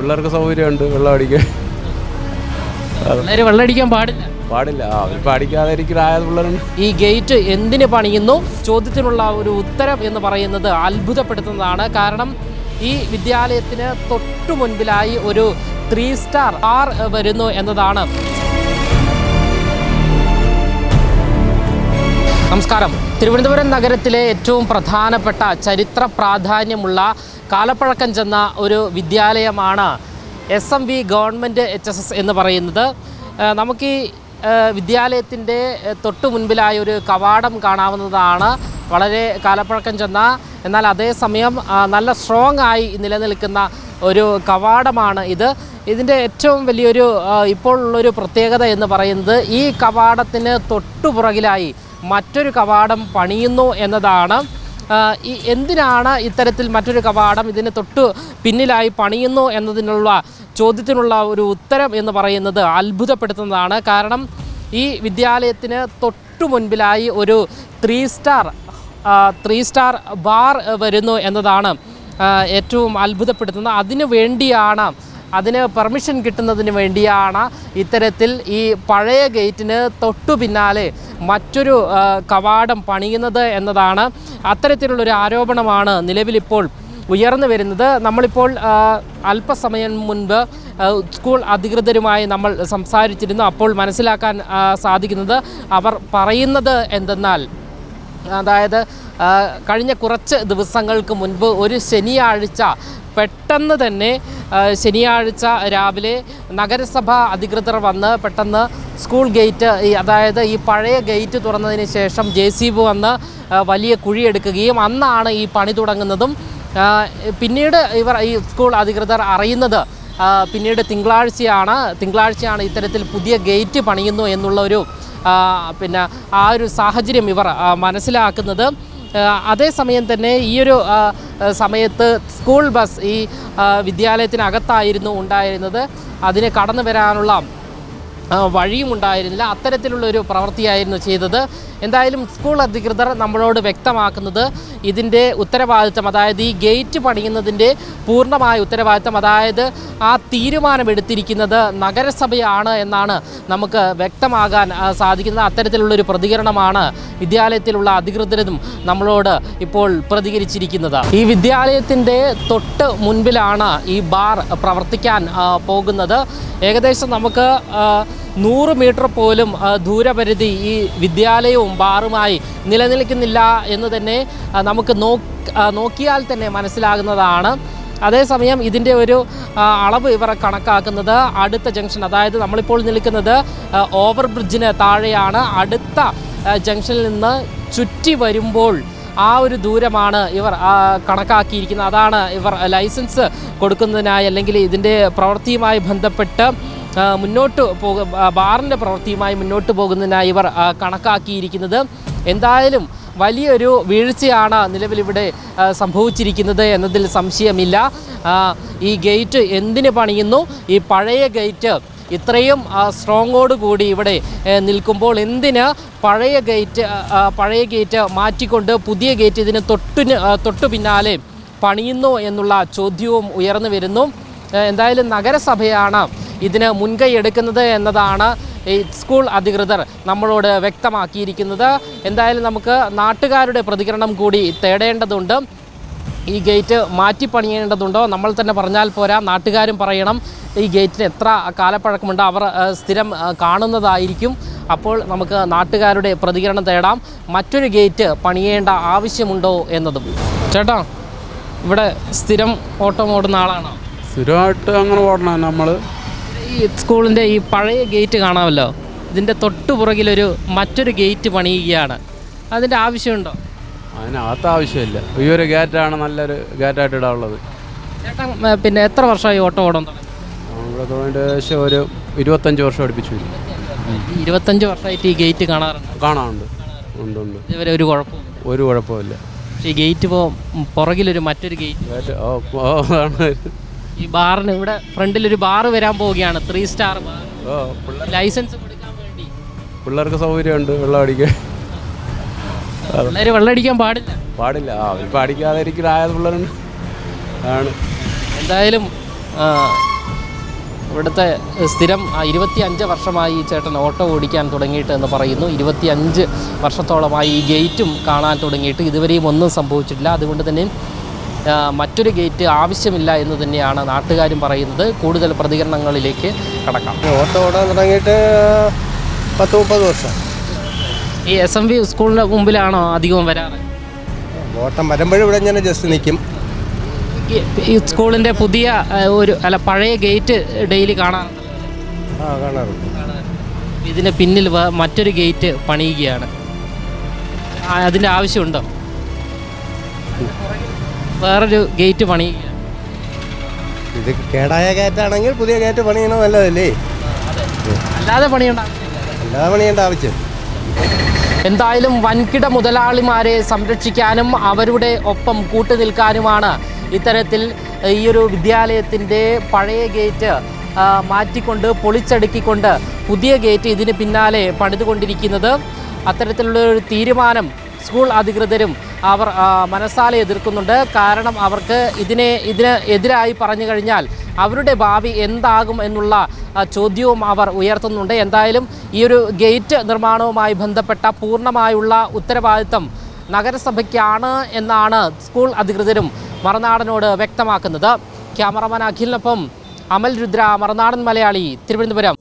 പിള്ളേർക്ക് സൗകര്യമുണ്ട് വെള്ളം അടിക്കാൻ. വെള്ളം അടിക്കാൻ പാടില്ല. പാടില്ല. അവർ പിള്ളേരുണ്ട്. ഈ ഗേറ്റ് എന്തിനു പണിയുന്നു? ചോദ്യത്തിനുള്ള ഒരു ഉത്തരം എന്ന് പറയുന്നത് അത്ഭുതപ്പെടുത്തുന്നതാണ്. കാരണം ഈ വിദ്യാലയത്തിന് തൊട്ടു മുൻപിലായി ഒരു ത്രീ സ്റ്റാർ ആർ വരുന്നു എന്നതാണ്. നമസ്കാരം. തിരുവനന്തപുരം നഗരത്തിലെ ഏറ്റവും പ്രധാനപ്പെട്ട ചരിത്ര പ്രാധാന്യമുള്ള കാലപ്പഴക്കം ചെന്ന ഒരു വിദ്യാലയമാണ് S M V government H S S എന്ന് പറയുന്നത്. നമുക്ക് ഈ വിദ്യാലയത്തിന്റെ തൊട്ടു മുൻപിലായ ഒരു കവാടം കാണാവുന്നതാണ് വളരെ കാലപ്പഴക്കം ചെന്ന. എന്നാൽ അതേസമയം നല്ല സ്ട്രോങ് ആയി നിലനിൽക്കുന്ന ഒരു കവാടമാണ് ഇത്. ഇതിന്റെ ഏറ്റവും വലിയൊരു ഇപ്പോൾ ഉള്ളൊരു പ്രത്യേകത എന്ന് പറയുന്നത് ഈ കവാടത്തിന് തൊട്ടുപുറകിലായി മറ്റൊരു കവാടം പണിയുന്നു എന്നതാണ്. ഈ എന്തിനാണ് ഇത്തരത്തിൽ മറ്റൊരു കവാടം ഇതിന് തൊട്ട് പിന്നിലായി പണിയുന്നു എന്നതിനുള്ള ചോദ്യത്തിനുള്ള ഒരു ഉത്തരം എന്ന് പറയുന്നത് അത്ഭുതപ്പെടുത്തുന്നതാണ്. കാരണം ഈ വിദ്യാലയത്തിന് തൊട്ടു മുൻപിലായി ഒരു three star three star bar വരുന്നു എന്നതാണ് ഏറ്റവും അത്ഭുതപ്പെടുത്തുന്നത്. അതിനു വേണ്ടിയാണ് അതിന് പെർമിഷൻ കിട്ടുന്നതിന് വേണ്ടിയാണ് ഇത്തരത്തിൽ ഈ പഴയ ഗേറ്റിന് തൊട്ടു പിന്നാലെ മറ്റൊരു കവാടം പണിയുന്നത് എന്നതാണ് അത്തരത്തിലുള്ളൊരു ആരോപണമാണ് നിലവിലിപ്പോൾ ഉയർന്നു വരുന്നത്. നമ്മളിപ്പോൾ അല്പസമയം മുൻപ് സ്കൂൾ അധികൃതരുമായി നമ്മൾ സംസാരിച്ചിരുന്നു. അപ്പോൾ മനസ്സിലാക്കാൻ സാധിക്കുന്നത് അവർ പറയുന്നത് എന്തെന്നാൽ അതായത് കഴിഞ്ഞ കുറച്ച് ദിവസങ്ങൾക്ക് മുൻപ് ഒരു ശനിയാഴ്ച പെട്ടെന്ന് തന്നെ ശനിയാഴ്ച രാവിലെ നഗരസഭ അധികൃതർ വന്ന് പെട്ടെന്ന് സ്കൂൾ ഗേറ്റ് അതായത് ഈ പഴയ ഗേറ്റ് തുറന്നതിന് ശേഷം ജെ സി ബി വന്ന് വലിയ കുഴിയെടുക്കുകയും അന്നാണ് ഈ പണി തുടങ്ങുന്നതും. പിന്നീട് ഇവർ ഈ സ്കൂൾ അധികൃതർ അറിയുന്നത് പിന്നീട് തിങ്കളാഴ്ചയാണ് തിങ്കളാഴ്ചയാണ് ഇത്തരത്തിൽ പുതിയ ഗേറ്റ് പണിയുന്നു എന്നുള്ള ഒരു പിന്നെ ആ ഒരു സാഹചര്യം ഇവർ മനസ്സിലാക്കുന്നത്. അതേസമയം തന്നെ ഈ ഒരു സമയത്ത് സ്കൂൾ ബസ് ഈ വിദ്യാലയത്തിനകത്തായിരുന്നു ഉണ്ടായിരുന്നത്. അതിന് കടന്നു വരാനുള്ള വഴിയും ഉണ്ടായിരുന്നില്ല. അത്തരത്തിലുള്ള ഒരു പ്രവൃത്തിയായിരുന്നു ചെയ്തത്. എന്തായാലും സ്കൂൾ അധികൃതർ നമ്മളോട് വ്യക്തമാക്കുന്നത് ഇതിന്റെ ഉത്തരവാദിത്തം അതായത് ഈ ഗേറ്റ് പണിയുന്നതിന്റെ പൂർണമായ ഉത്തരവാദിത്തം അതായത് ആ തീരുമാനമെടുത്തിരിക്കുന്നത് നഗരസഭയാണ് എന്നാണ് നമുക്ക് വ്യക്തമാകാൻ സാധിക്കുന്നത്. അത്തരത്തിലുള്ളൊരു പ്രതികരണമാണ് വിദ്യാലയത്തിലുള്ള അധികൃതരും നമ്മളോട് ഇപ്പോൾ പ്രതികരിച്ചിരിക്കുന്നത്. ഈ വിദ്യാലയത്തിന്റെ തൊട്ട് മുൻപിലാണ് ഈ ബാർ പ്രവർത്തിക്കാൻ പോകുന്നത്. ഏകദേശം നമുക്ക് നൂറ് മീറ്റർ പോലും ദൂരപരിധി ഈ വിദ്യാലയവും ബാറുമായി നിലനിൽക്കുന്നില്ല എന്ന് തന്നെ നമുക്ക് നോക്കിയാൽ തന്നെ മനസ്സിലാകുന്നതാണ്. അതേസമയം ഇതിന്റെ ഒരു അളവ് ഇവർ കണക്കാക്കുന്നത് അടുത്ത ജംഗ്ഷൻ അതായത് നമ്മളിപ്പോൾ നിൽക്കുന്നത് ഓവർ ബ്രിഡ്ജിന് താഴെയാണ്. അടുത്ത ജംഗ്ഷനിൽ നിന്ന് ചുറ്റി വരുമ്പോൾ ആ ഒരു ദൂരമാണ് ഇവർ കണക്കാക്കിയിരിക്കുന്നത്. അതാണ് ഇവർ ലൈസൻസ് കൊടുക്കുന്നതിനായി അല്ലെങ്കിൽ ഇതിന്റെ പ്രവൃത്തിയുമായി ബന്ധപ്പെട്ട് മുന്നോട്ട് പോക ബാറിന്റെ പ്രവൃത്തിയുമായി മുന്നോട്ട് പോകുന്നതിനായി ഇവർ കണക്കാക്കിയിരിക്കുന്നത്. എന്തായാലും വലിയൊരു വീഴ്ചയാണ് നിലവിലിവിടെ സംഭവിച്ചിരിക്കുന്നത് എന്നതിൽ സംശയമില്ല. ഈ ഗേറ്റ് എന്തിന് പണിയുന്നു? ഈ പഴയ ഗേറ്റ് ഇത്രയും സ്ട്രോങ്ങോട് കൂടി ഇവിടെ നിൽക്കുമ്പോൾ എന്തിന് പഴയ ഗേറ്റ് പഴയ ഗേറ്റ് മാറ്റിക്കൊണ്ട് പുതിയ ഗേറ്റ് ഇതിന് തൊട്ടിന് തൊട്ട് പിന്നാലെ പണിയുന്നു എന്നുള്ള ചോദ്യവും ഉയർന്നു വരുന്നു. എന്തായാലും നഗരസഭയാണ് ഇതിന് മുൻകൈ എടുക്കുന്നത് എന്നതാണ് സ്കൂൾ അധികൃതർ നമ്മളോട് വ്യക്തമാക്കിയിരിക്കുന്നത്. എന്തായാലും നമുക്ക് നാട്ടുകാരുടെ പ്രതികരണം കൂടി തേടേണ്ടതുണ്ട്. ഈ ഗേറ്റ് മാറ്റി പണിയേണ്ടതുണ്ടോ? നമ്മൾ തന്നെ പറഞ്ഞാൽ പോരാ. നാട്ടുകാരും പറയണം ഈ ഗേറ്റിന് എത്ര കാലപ്പഴക്കമുണ്ട്? അവർ സ്ഥിരം കാണുന്നതായിരിക്കും. അപ്പോൾ നമുക്ക് നാട്ടുകാരുടെ പ്രതികരണം തേടാം. മറ്റൊരു ഗേറ്റ് പണിയേണ്ട ആവശ്യമുണ്ടോ എന്നതും. ചേട്ടാ ഇവിടെ സ്ഥിരം ഓട്ടം ഓടുന്ന ആളാണോ? സ്ഥിരമായിട്ട് അങ്ങനെ ഓടണം നമ്മൾ ഈ സ്കൂളിന്റെ ഈ പഴയ ഗേറ്റ് കാണാമല്ലോ? ഇതിന്റെ തൊട്ടു പുറകിലൊരു മറ്റൊരു ഗേറ്റ് പണിയുകയാണ്. അതിന്റെ ആവശ്യമുണ്ടോ? അതിനകത്ത് ആവശ്യമില്ല. ഈ ഒരു ഗേറ്റാണ് നല്ലൊരു ഗേറ്റായിട്ട് ഇടാനുള്ളത്. ഏ, പിന്നെ എത്ര വർഷമായി ഓട്ടോ ഓടാൻ തുടങ്ങി? തുടങ്ങിയിട്ട് ഏകദേശം ഒരു ഇരുപത്തഞ്ച് വർഷം അടുപ്പിച്ചു വരും ഈ ഇരുപത്തഞ്ച് വർഷമായിട്ട് ഈ ഗേറ്റ് കാണാറുണ്ട്? കാണാറുണ്ട്. ഉണ്ട് ഉണ്ട്. ഇതുവരെ ഒരു കുഴപ്പമില്ല ഒരു കുഴപ്പമില്ല പക്ഷേ ഈ ഗേറ്റ് ഇപ്പോൾ പുറകിലൊരു മറ്റൊരു ഗേറ്റ്. ഗേറ്റ് ഓ ഓ അതാണ്. ഈ ബാറിന് ഇവിടെ ഫ്രണ്ടിലൊരു ബാർ വരാൻ പോവുകയാണ്. Three star bar. ഓ ലൈസൻസ് കൊടുക്കാൻ വേണ്ടി. പിള്ളേർക്ക് സൗകര്യമുണ്ട് വെള്ളം അടിക്കാൻ. വെള്ളമടിക്കാൻ പാടില്ല. പാടില്ല. ആ അവർ പാടിക്കാതെ പിള്ളേരുണ്ട് ആണ്. എന്തായാലും ഇവിടുത്തെ സ്ഥിരം ഇരുപത്തി അഞ്ച് വർഷമായി ഈ ചേട്ടൻ ഓട്ടോ ഓടിക്കാൻ തുടങ്ങിയിട്ട് എന്ന് പറയുന്നു. ഇരുപത്തി അഞ്ച് വർഷത്തോളമായി ഈ ഗേറ്റും കാണാൻ തുടങ്ങിയിട്ട് ഇതുവരെയും ഒന്നും സംഭവിച്ചിട്ടില്ല. അതുകൊണ്ട് തന്നെ മറ്റൊരു ഗേറ്റ് ആവശ്യമില്ല എന്ന് തന്നെയാണ് നാട്ടുകാരും പറയുന്നത്. കൂടുതൽ പ്രതികരണങ്ങളിലേക്ക് കടക്കാം. ഓട്ടോ ഓടാൻ തുടങ്ങിയിട്ട് പത്ത് മുപ്പത് വർഷം. ഈ എസ് എം വി സ്കൂളിന്റെ മുമ്പിലാണോ അധികവും വരാറ്? ഓട്ടം വരുമ്പോഴും ഇവിടെ ഞാൻ ജസ്റ്റ് നിൽക്കും ഈ- സ്കൂളിന്റെ പുതിയ ഒരു അല്ല പഴയ ഗേറ്റ് ഡെയിലി കാണാറുണ്ട്. ആ കാണാറുണ്ട്. ഇതിന് പിന്നിൽ മറ്റൊരു ഗേറ്റ് പണിയുകയാണ്. അതിന്റെ ആവശ്യമുണ്ടോ? വേറൊരു ഗേറ്റ് പണിയുകയാണ്. ഇത് കേടായ ഗേറ്റാണെങ്കിൽ പുതിയ ഗേറ്റ് പണിയണോ നല്ലതല്ലേ? അല്ലാതെ പണിയേണ്ട അല്ലാതെ പണിയേണ്ട ആവശ്യം. എന്തായാലും വൻകിട മുതലാളിമാരെ സംരക്ഷിക്കാനും അവരുടെ ഒപ്പം കൂട്ടുനിൽക്കാനുമാണ് ഇത്തരത്തിൽ ഈ ഒരു വിദ്യാലയത്തിന്റെ പഴയ ഗേറ്റ് മാറ്റിക്കൊണ്ട് പൊളിച്ചടുക്കിക്കൊണ്ട് പുതിയ ഗേറ്റ് ഇതിന് പിന്നാലെ പണിതുകൊണ്ടിരിക്കുന്നത്. അത്തരത്തിലുള്ള ഒരു തീരുമാനം സ്കൂൾ അധികൃതരും അവർ മനസ്സാലെ എതിർക്കുന്നുണ്ട്. കാരണം അവർക്ക് ഇതിനെ ഇതിന് എതിരായി പറഞ്ഞു കഴിഞ്ഞാൽ അവരുടെ ഭാവി എന്താകും എന്നുള്ള ചോദ്യവും അവർ ഉയർത്തുന്നുണ്ട്. എന്തായാലും ഈ ഒരു ഗേറ്റ് നിർമ്മാണവുമായി ബന്ധപ്പെട്ട പൂർണമായുള്ള ഉത്തരവാദിത്തം നഗരസഭയ്ക്കാണ് എന്നാണ് സ്കൂൾ അധികൃതരും മറുനാടനോട് വ്യക്തമാക്കുന്നത്. ക്യാമറമാൻ അഖിലിനൊപ്പം അമൽ രുദ്ര മറുനാടൻ മലയാളി തിരുവനന്തപുരം.